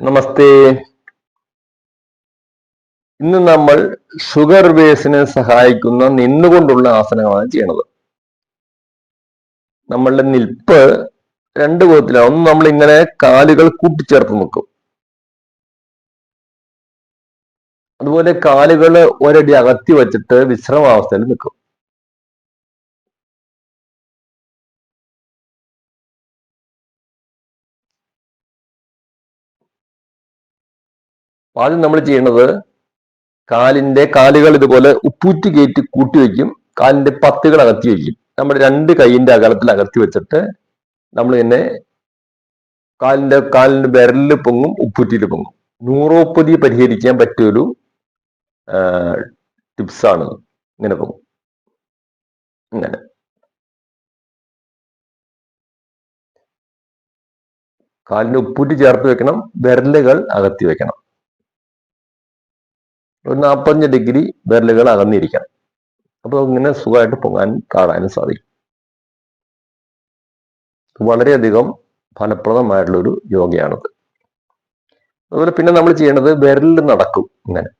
നമസ്തേ. ഇന്ന് നമ്മൾ ഷുഗർ ബേസിനെ സഹായിക്കുന്ന നിന്നുകൊണ്ടുള്ള ആസനങ്ങളാണ് ചെയ്യണത്. നമ്മളുടെ നിൽപ്പ് രണ്ട് വിധത്തിലാണ് ഒന്ന് നമ്മൾ ഇങ്ങനെ കാലുകൾ കൂട്ടിച്ചേർത്ത് നിൽക്കും. അതുപോലെ കാലുകൾ ഒരടി അകത്തി വെച്ചിട്ട് വിശ്രമാവസ്ഥയിൽ നിൽക്കും. ആദ്യം നമ്മൾ ചെയ്യേണ്ടത് കാലിന്റെ കാലുകൾ ഇതുപോലെ ഉപ്പൂറ്റി കയറ്റി കൂട്ടി വയ്ക്കും. കാലിന്റെ പത്തുകൾ അകത്തി വയ്ക്കും. നമ്മൾ രണ്ട് കൈയിന്റെ അകലത്തിൽ അകത്തി വെച്ചിട്ട് നമ്മൾ ഇങ്ങനെ കാലിന്റെ കാലിന്റെ വിരലിൽ പൊങ്ങും ഉപ്പൂറ്റിയിൽ പൊങ്ങും. ന്യൂറോപ്പതി പരിഹരിക്കാൻ പറ്റിയൊരു ആണ് ഇങ്ങനെ പൊങ്ങും. ഇങ്ങനെ. കാലിന്റെ ഉപ്പൂറ്റി ചേർത്ത് വെക്കണം. വിരലുകൾ അകത്തി വെക്കണം. ഒരു നാൽപ്പത്തഞ്ച് ഡിഗ്രി വിരലുകൾ അകന്നിരിക്കണം. അപ്പൊ ഇങ്ങനെ സുഖമായിട്ട് പൊങ്ങാൻ കാണാനും സാധിക്കും. വളരെയധികം ഫലപ്രദമായിട്ടുള്ളൊരു യോഗയാണത്. അതുപോലെ പിന്നെ നമ്മൾ ചെയ്യേണ്ടത് വിരലിൽ നടക്കും ഇങ്ങനെ.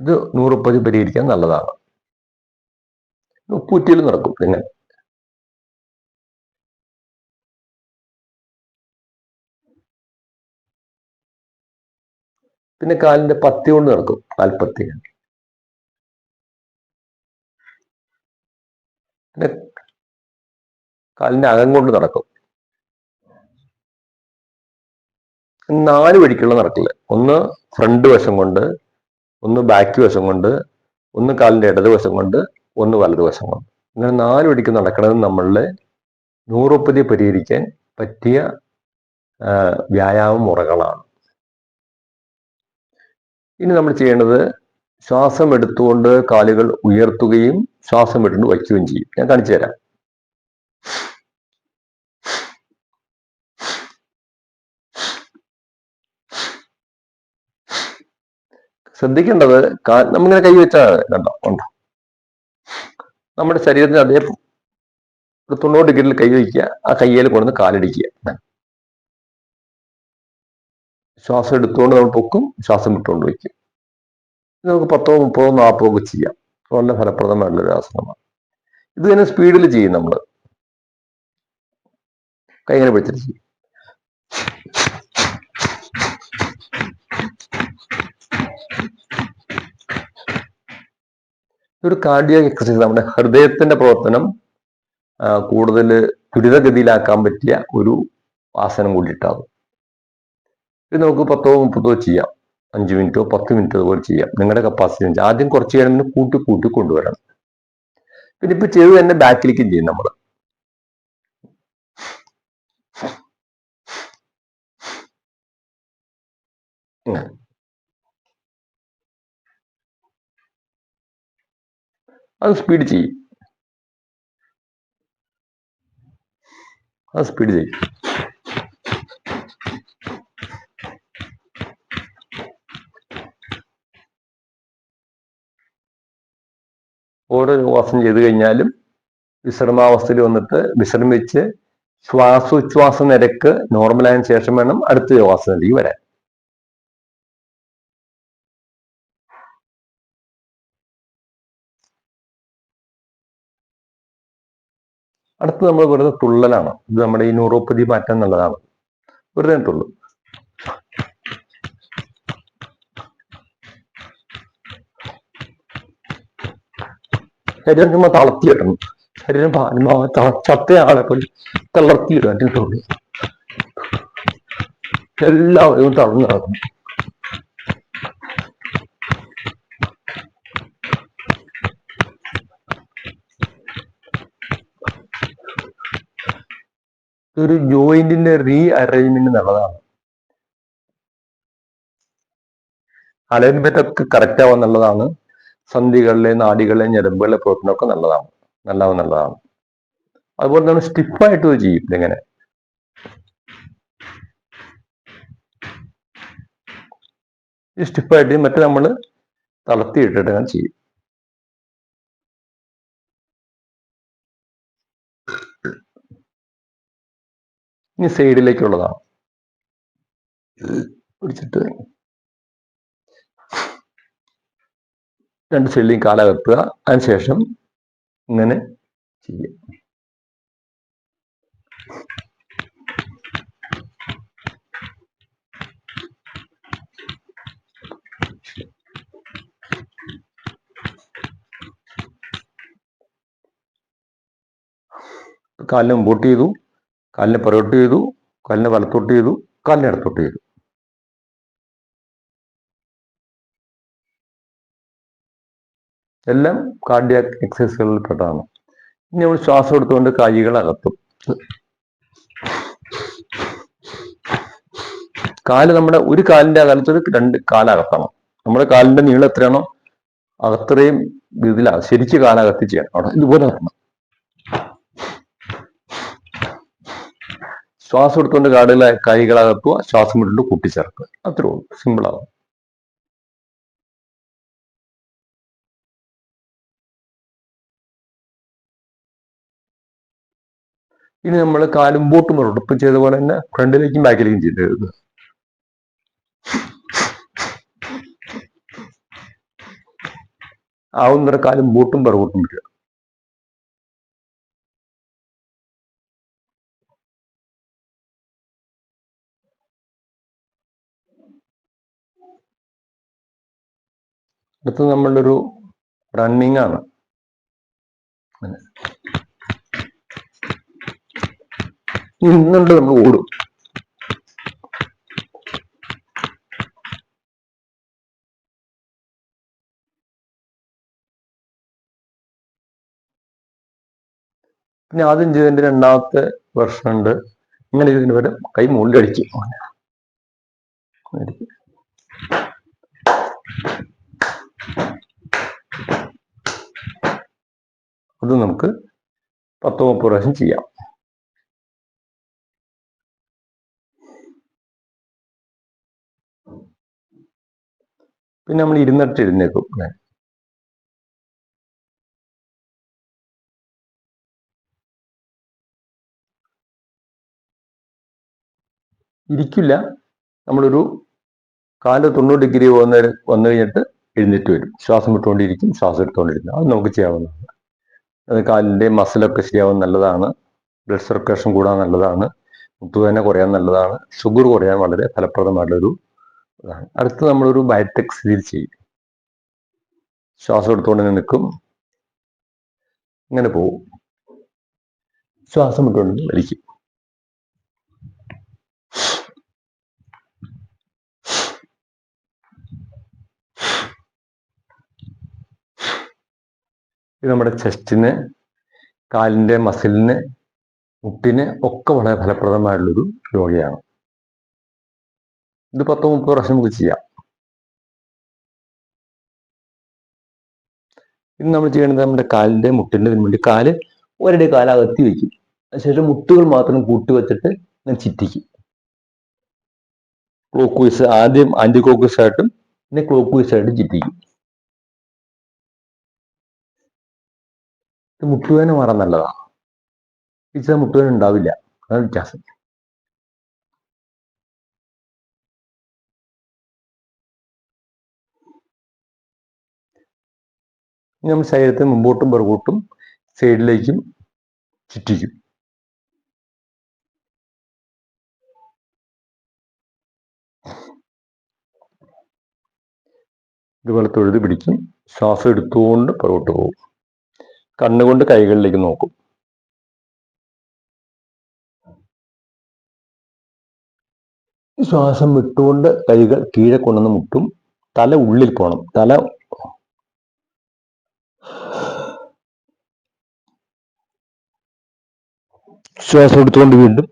ഇത് നൂറുപ്പതി പരിഹരിക്കാൻ നല്ലതാണ്. ഉപ്പൂറ്റിയിൽ നടക്കും ഇങ്ങനെ പിന്നെ കാലിന്റെ പത്തി കൊണ്ട് നടക്കും കാൽപ്പത്തി പിന്നെ കാലിന്റെ അകം കൊണ്ട് നടക്കും. നാല് വഴിക്കുള്ള നടക്കില്ല ഒന്ന് ഫ്രണ്ട് വശം കൊണ്ട് ഒന്ന് ബാക്ക് വശം കൊണ്ട് ഒന്ന് കാലിന്റെ ഇടത് വശം കൊണ്ട് ഒന്ന് കൊണ്ട് ഇങ്ങനെ നാല് വഴിക്ക് നടക്കുന്നത് നമ്മളുടെ ന്യൂറോപ്പതി പരിഹരിക്കാൻ പറ്റിയ വ്യായാമ മുറകളാണ്. ഇനി നമ്മൾ ചെയ്യേണ്ടത് ശ്വാസം എടുത്തുകൊണ്ട് കാലുകൾ ഉയർത്തുകയും ശ്വാസം വിട്ടുകൊണ്ട് വയ്ക്കുകയും ചെയ്യും. ഞാൻ കാണിച്ചു തരാം. ശ്രദ്ധിക്കേണ്ടത് നമ്മളിങ്ങനെ കൈ വെച്ചാൽ കണ്ടോ? ഉണ്ടോ നമ്മുടെ ശരീരത്തിന് അതേ തൊണ്ണൂറ് ഡിഗ്രിയിൽ കൈ വയ്ക്കുക. ആ കയ്യിൽ കൊണ്ടുവന്ന് കാലടിക്കുക. ശ്വാസം എടുത്തുകൊണ്ട് നമ്മൾ പൊക്കും ശ്വാസം വിട്ടുകൊണ്ട് വയ്ക്കും. നമുക്ക് പത്തോ മുപ്പതോ നാൽപ്പതോ ഒക്കെ ചെയ്യാം. വളരെ ഫലപ്രദമായിട്ടുള്ള ഒരു ആസനമാണ്. ഇത് തന്നെ സ്പീഡിൽ ചെയ്യും നമ്മൾ കൈ ഇങ്ങനെ പിടിച്ചിട്ട് ചെയ്യും. ഒരു കാർഡിയോ എക്സസൈസ് നമ്മുടെ ഹൃദയത്തിന്റെ പ്രവർത്തനം കൂടുതൽ ത്വരിതഗതിയിലാക്കാൻ പറ്റിയ ഒരു ആസനം കൂടിയിട്ടാകും ഇത് നമുക്ക് പത്തോ മുപ്പതോ ചെയ്യാം. അഞ്ച് മിനിറ്റോ പത്ത് മിനിറ്റോ അതുപോലെ ചെയ്യാം. നിങ്ങളുടെ കപ്പാസിറ്റി ആദ്യം കുറച്ച് ചെയ്യണമെന്ന് കൂട്ടി കൂട്ടി കൊണ്ടുവരണം. പിന്നെ ഇപ്പൊ ചെയ്ത് തന്നെ ബാക്കിലേക്കും ചെയ്യും നമ്മൾ അത് സ്പീഡ് ചെയ്യും. അത് സ്പീഡ് ചെയ്യും. ഓരോ യോഗാസനം ചെയ്തു കഴിഞ്ഞാലും വിശ്രമാവസ്ഥയിൽ വന്നിട്ട് വിശ്രമിച്ച് ശ്വാസോച്ഛ്വാസ നിരക്ക് നോർമലായതിനു ശേഷം വേണം അടുത്ത യോഗാസനത്തിലേക്ക് വരാൻ. അടുത്ത് നമ്മൾ വെറുതെ തുള്ളലാണ്. ഇത് നമ്മുടെ ഈ ന്യൂറോപ്പതി മാറ്റം എന്നുള്ളതാണ്. വെറുതെ തുള്ളു. ശരീരം ചുമ്മാ തളർത്തിയിടണം ശരീരം ചത്ത ആളെ പോലെ അതിന് തുള്ളി. എല്ലാവരും തളർന്നു ഒരു ജോയിന്റിന്റെ റീ അറേഞ്ച്മെന്റ് എന്നുള്ളതാണ്. അലൈൻമെന്റ് ഒക്കെ കറക്റ്റ് ആവാൻ നല്ലതാണ് സന്ധികളിലെ നാടികളിലെ ഞരമ്പുകളിലെ പ്രവർത്തനമൊക്കെ നല്ലതാണ്. നല്ലതാവും നല്ലതാണ് അതുപോലെ തന്നെ സ്റ്റിഫായിട്ട് ചെയ്യും ഇതെങ്ങനെ? ഈ സ്റ്റിഫായിട്ട് മറ്റേ നമ്മൾ തളർത്തി ഇട്ടിട്ട് ഞാൻ ചെയ്യും ഇനി സൈഡിലേക്കുള്ളതാണ്. പിടിച്ചിട്ട് രണ്ട് സൈഡിലും കാല വെക്കുക. അതിനുശേഷം ഇങ്ങനെ ചെയ്യുക. കാലിന് മുമ്പോട്ട് ചെയ്തു. കാലിനെ പുറകോട്ട് ചെയ്തു കാലിനെ വലത്തോട്ട് ചെയ്തു കാലിനെ ഇടത്തോട്ട് ചെയ്തു. എല്ലാം കാർഡിയാക് എക്സസൈസുകളിൽ പെട്ടതാണ് ഇനി നമ്മൾ ശ്വാസം എടുത്തുകൊണ്ട് കൈകൾ അകത്തും. കാൽ നമ്മുടെ ഒരു കാലിന്റെ അകലത്തിൽ രണ്ട് കാലകത്തണം നമ്മുടെ കാലിന്റെ നീളം എത്രയാണോ അകത്രയും ഇതിലാണ് ശരിക്ക് കാലകത്തി ചെയ്യണം. അവിടെ ഇതുപോലെ വരണം ശ്വാസം എടുത്തുകൊണ്ട് കാടുകളെ കൈകളകത്തുക ശ്വാസം വിട്ടുകൊണ്ട് കൂട്ടിച്ചേർക്കുക. അത്രേ ഉള്ളൂ. സിമ്പിളാണ് ഇനി നമ്മൾ കാലും ബോട്ടും ഇപ്പം ചെയ്ത പോലെ തന്നെ ഫ്രണ്ടിലേക്കും ബാക്കിലേക്കും ചെയ്തത് ആവുന്നൊരു കാലും ബോട്ടും പുറകോട്ടും വരിക അടുത്ത് നമ്മളുടെ ഒരു റണ്ണിങ് ആണ്. നിന്നുകൊണ്ട് നമ്മൾ ഓടും. പിന്നെ ആദ്യം ചെയ്തതിന്റെ രണ്ടാമത്തെ വെർഷൻ ഉണ്ട്. ഇങ്ങനെ ഇതിന് വരെ കൈ മുകളിലടിക്കും. അടിക്കും അത് നമുക്ക് പത്തോ മുപ്പത് പ്രാവശ്യം ചെയ്യാം. പിന്നെ നമ്മൾ ഇരുന്നിട്ട് ഇരുന്നേക്കും ഇരിക്കില്ല. നമ്മളൊരു കാൽ തൊണ്ണൂറ് ഡിഗ്രി വന്ന് വന്നു കഴിഞ്ഞിട്ട് എഴുന്നേറ്റ് വരും. ശ്വാസം വിട്ടുകൊണ്ടിരിക്കും ശ്വാസം എടുത്തുകൊണ്ടിരിക്കും. അത് നമുക്ക് ചെയ്യാവുന്നതാണ്. അത് കാലിന്റെ മസിലൊക്കെ ശരിയാവാൻ നല്ലതാണ്. ബ്ലഡ് സർക്കുലേഷൻ കൂടാൻ നല്ലതാണ്. മുട്ടുവേദന കുറയാൻ നല്ലതാണ്. ഷുഗർ കുറയാൻ വളരെ ഫലപ്രദമായിട്ടുള്ളൊരു ഇതാണ്. അടുത്ത് നമ്മളൊരു ബയോടെക് രീതിയിൽ ചെയ്യും. ശ്വാസം എടുത്തുകൊണ്ട് തന്നെ നിൽക്കും. ഇങ്ങനെ പോവും. ശ്വാസം വിട്ടുകൊണ്ട് വലിക്കും ഇത് നമ്മുടെ ചെസ്റ്റിന് കാലിന്റെ മസിലിന് മുട്ടിന് ഒക്കെ വളരെ ഫലപ്രദമായിട്ടുള്ളൊരു യോഗയാണ് ഇത് പത്തോ മുപ്പത് പ്രാവശ്യം നമുക്ക് ചെയ്യാം. ഇന്ന് നമ്മൾ ചെയ്യേണ്ടത് നമ്മുടെ കാലിന്റെ മുട്ടിന്റെ ഇതിന് വേണ്ടി കാൽ ഒരടി കാല അകത്തി വയ്ക്കും അതിനുശേഷം മുട്ടുകൾ മാത്രം കൂട്ടി വെച്ചിട്ട് ഞാൻ ചിറ്റിക്കും. ക്ലോക്ക് വൈസ് ആദ്യം ആന്റി ക്ലോക്ക് വൈസ് ആയിട്ടും പിന്നെ ക്ലോക്ക് വൈസ് ആയിട്ടും ചിറ്റിക്കും. ഇത് മുട്ടുവേന മാറാൻ നല്ലതാണ്. ഇത് മുട്ടുവേന ഉണ്ടാവില്ല. അതാണ് വ്യത്യാസം. നമ്മൾ ശരീരത്തെ മുമ്പോട്ടും പുറകോട്ടും സൈഡിലേക്കും ചുറ്റിക്കും. ഇതുപോലെ തൊഴുത് പിടിക്കും. ശ്വാസം എടുത്തുകൊണ്ട് പുറകോട്ട് പോകും. കണ്ണുകൊണ്ട് കൈകളിലേക്ക് നോക്കും. ശ്വാസം വിട്ടുകൊണ്ട് കൈകൾ കീഴെ കൊണ്ടുവന്ന് മുട്ടും. തല ഉള്ളിൽ പോകണം തല ശ്വാസം എടുത്തുകൊണ്ട് വീണ്ടും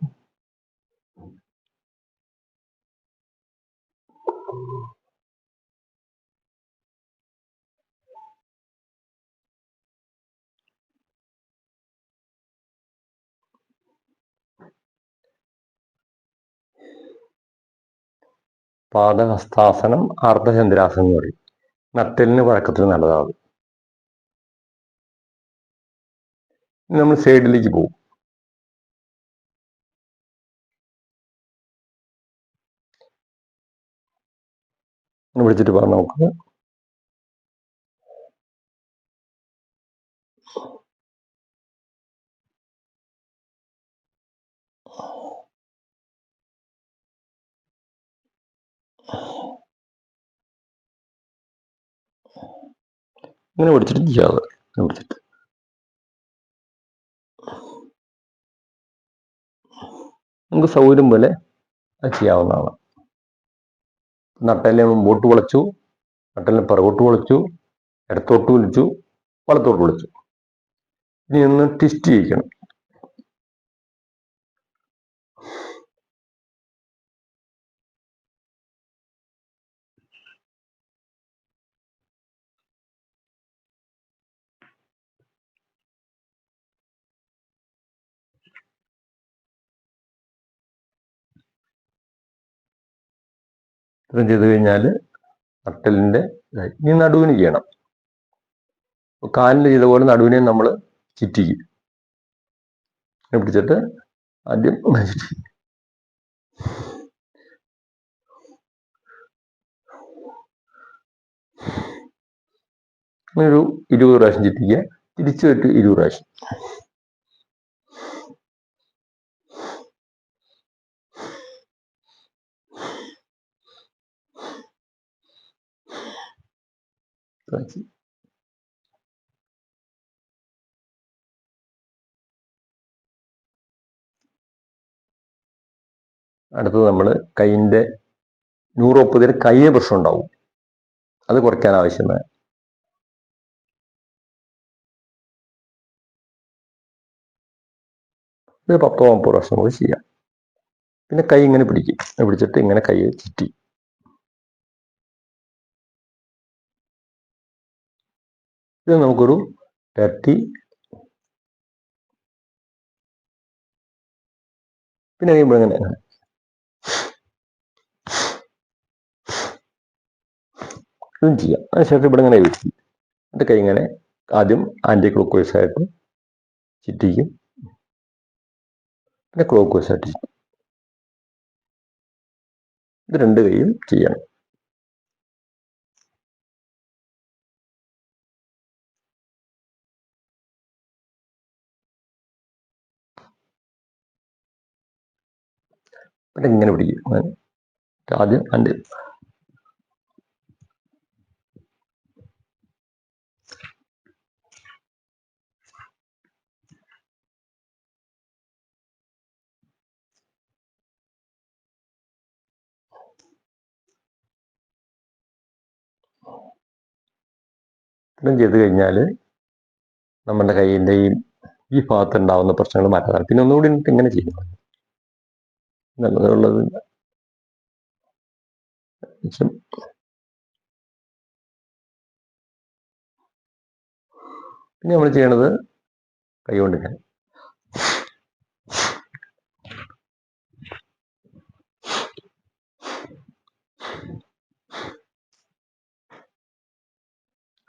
പാദഹസ്താസനം അർദ്ധചന്ദ്രാസനം എന്ന് പറയും. നട്ടലിന് വഴക്കത്തിന് നല്ലതാണ് നമ്മൾ സൈഡിലേക്ക് പോകും. പിടിച്ചിട്ട് പറഞ്ഞു നമുക്ക് ഇങ്ങനെ പിടിച്ചിട്ട് ചെയ്യാതെ പിടിച്ചിട്ട് നമുക്ക് സൗകര്യം പോലെ അത് ചെയ്യാവുന്നതാണ്. നട്ടലിനെ മുമ്പോട്ട് വളച്ചു. നട്ടലിനെ പിറകോട്ട് വളച്ചു. ഇടത്തോട്ട് വിളിച്ചു. വലത്തോട്ട് വിളിച്ചു. ഇനി ഒന്ന് ട്വിസ്റ്റ് ചെയ്യിക്കണം. ഇത്രയും ചെയ്ത് കഴിഞ്ഞാൽ നട്ടലിന്റെ ഇനി നടുവിന് ചെയ്യണം. കാലിൽ ചെയ്ത പോലെ നടുവിനെ നമ്മൾ ചുറ്റിക്കും. പിടിച്ചിട്ട് ആദ്യം ഒരു ഇരുപത് പ്രാവശ്യം ചുറ്റിക്കുക. തിരിച്ചു വിട്ട് ഇരുപത് പ്രാവശ്യം. അടുത്തത് നമ്മൾ കൈയിന്റെ ന്യൂറോപ്പതിന് കയ്യെ പ്രശ്നം ഉണ്ടാവും. അത് കുറയ്ക്കാൻ ആവശ്യമായ ഇത് പത്തോ മുപ്പത് പ്രാവശ്യം കൂടി ചെയ്യാം. പിന്നെ കൈ ഇങ്ങനെ പിടിക്കും. പിടിച്ചിട്ട് ഇങ്ങനെ കൈ ചുറ്റി. ഇത് നമുക്കൊരു തേർട്ടി പിന്നെ കഴിയുമ്പോൾ ഇങ്ങനെ ഇതും ചെയ്യാം. അതിനുശേഷം ഇവിടെ ഇങ്ങനെ വെച്ച് എന്നിട്ട് കൈ ഇങ്ങനെ ആദ്യം ആന്റി ക്ലോക്ക് ആയിട്ട് ചുറ്റിക്കും. പിന്നെ ക്ലോക്ക് ആയിട്ട് ചിറ്റിക്കും ഇത് രണ്ട് കൈയും ചെയ്യണം. പിന്നെ ഇങ്ങനെ പിടിക്കും. ആദ്യം അണ്ട് ഇത്രയും ചെയ്ത് കഴിഞ്ഞാൽ നമ്മുടെ കയ്യിന്റെ ഈ ഭാഗത്ത് ഉണ്ടാവുന്ന പ്രശ്നങ്ങൾ മാറ്റാൻ പിന്നെ ഒന്നുകൂടി ഇങ്ങനെ ചെയ്യും. നല്ലതുള്ളത് പിന്നെ നമ്മൾ ചെയ്യണത് കൈകൊണ്ട് ഞാൻ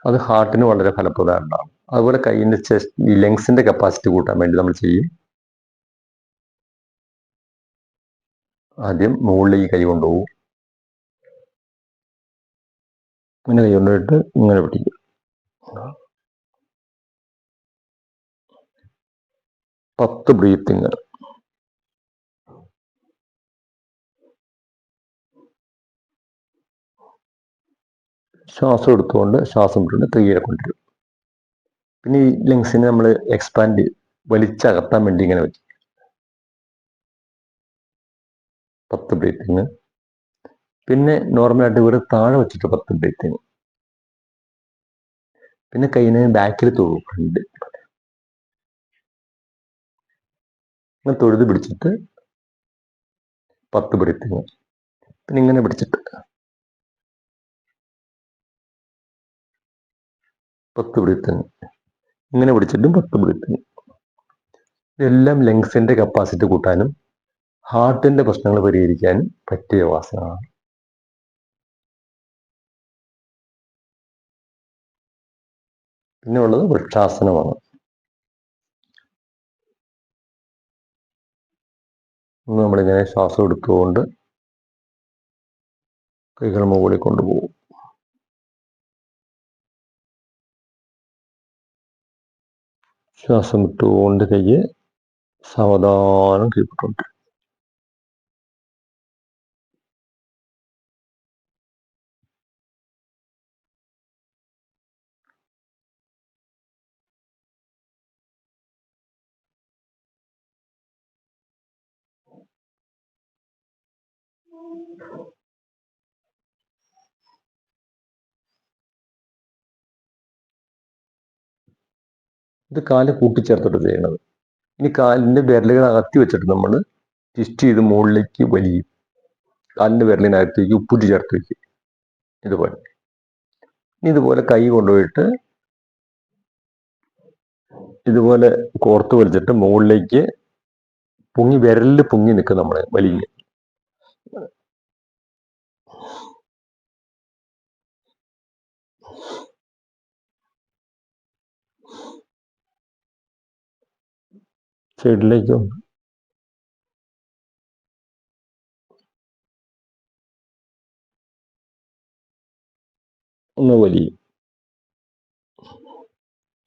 അത് ഹാർട്ടിന് വളരെ ഫലപ്രദമാണ് അതുപോലെ കൈയിന്റെ ചെസ്റ്റ് ഈ ലങ്സിന്റെ കപ്പാസിറ്റി കൂട്ടാൻ വേണ്ടി നമ്മൾ ചെയ്യും. ആദ്യം മുകളിലേക്ക് കൈ കൊണ്ടുപോകും. ഇങ്ങനെ കൈ കൊണ്ടുപോയിട്ട് ഇങ്ങനെ പിടിക്കും. പത്ത് ബ്രീത്തിങ് ശ്വാസം എടുത്തുകൊണ്ട് ശ്വാസം വിട്ടുകൊണ്ട് കയ്യിലെ കൊണ്ടുവരും. പിന്നെ ഈ ലങ്സിനെ നമ്മൾ എക്സ്പാൻഡ് വലിച്ചകത്താൻ വേണ്ടി ഇങ്ങനെ വെക്കും. പത്ത് ബ്രീത്തിങ് പിന്നെ നോർമലായിട്ട് ഇവിടെ താഴെ വെച്ചിട്ട് പത്ത് ബ്രീത്തിങ് പിന്നെ കൈയിനെ ബാക്കിൽ തൊഴു ഫ്രണ്ട് ഇങ്ങനെ തൊഴുത് പിടിച്ചിട്ട് പത്ത് ബ്രീത്തിങ് പിന്നെ ഇങ്ങനെ പിടിച്ചിട്ട് പത്ത് ബ്രീത്തിങ് ഇങ്ങനെ പിടിച്ചിട്ടും പത്ത് ബ്രീത്തിങ് ഇതെല്ലാം ലങ്സിന്റെ കപ്പാസിറ്റി കൂട്ടാനും ഹാർട്ടിന്റെ പ്രശ്നങ്ങൾ പരിഹരിക്കാൻ പറ്റിയ ഉപാസനകളാണ്. പിന്നെ ഉള്ളത് വൃക്ഷാസനമാണ് നമ്മളിങ്ങനെ ശ്വാസം എടുത്തുകൊണ്ട് കൈകൾ മുകളിൽ കൊണ്ടുപോകും. ശ്വാസം വിട്ടുകൊണ്ട് കൈ സാവധാനം കീഴ്പ്പെട്ടുണ്ട് ഇത് കാൽ കൂട്ടിച്ചേർത്തിട്ട് ചെയ്യണത് ഇനി കാലിന്റെ വിരലുകൾ അകത്തി വെച്ചിട്ട് നമ്മൾ ട്വിസ്റ്റ് ചെയ്ത് മുകളിലേക്ക് വലിയും. കാലിന്റെ വിരലിനകത്തേക്ക് ഉപ്പുറ്റി ചേർത്ത് വയ്ക്കും ഇതുപോലെ. ഇനി ഇതുപോലെ കൈ കൊണ്ടുപോയിട്ട് ഇതുപോലെ കോർത്ത് വലിച്ചിട്ട് മുകളിലേക്ക് പൊങ്ങി വിരലിൽ പൊങ്ങി നിൽക്കും നമ്മൾ വലിയ സൈഡിലേക്കും ഒന്ന് വലിയ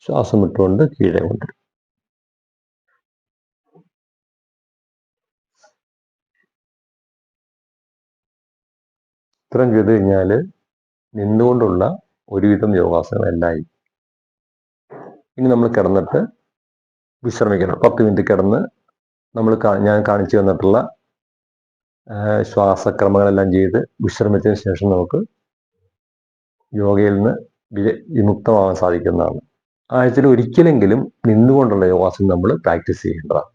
ശ്വാസം വിട്ടുകൊണ്ട് കീഴെ കൊണ്ടുവരും ഇത്രയും ചെയ്ത് കഴിഞ്ഞാൽ നിന്നുകൊണ്ടുള്ള ഒരുവിധം യോഗാസനങ്ങളെല്ലാം ഇനി നമ്മൾ കിടന്നിട്ട് വിശ്രമിക്കണം. പത്ത് മിനിറ്റ് കിടന്ന് നമ്മൾ ഞാൻ കാണിച്ചു തന്നിട്ടുള്ള ശ്വാസക്രമങ്ങളെല്ലാം ചെയ്ത് വിശ്രമിച്ചതിന് ശേഷം നമുക്ക് യോഗയിൽ നിന്ന് വിമുക്തമാവാൻ സാധിക്കുന്നതാണ്. ആഴ്ചയിൽ ഒരിക്കലെങ്കിലും നിന്നുകൊണ്ടുള്ള യോഗാസനം നമ്മൾ പ്രാക്ടീസ് ചെയ്യേണ്ടതാണ്.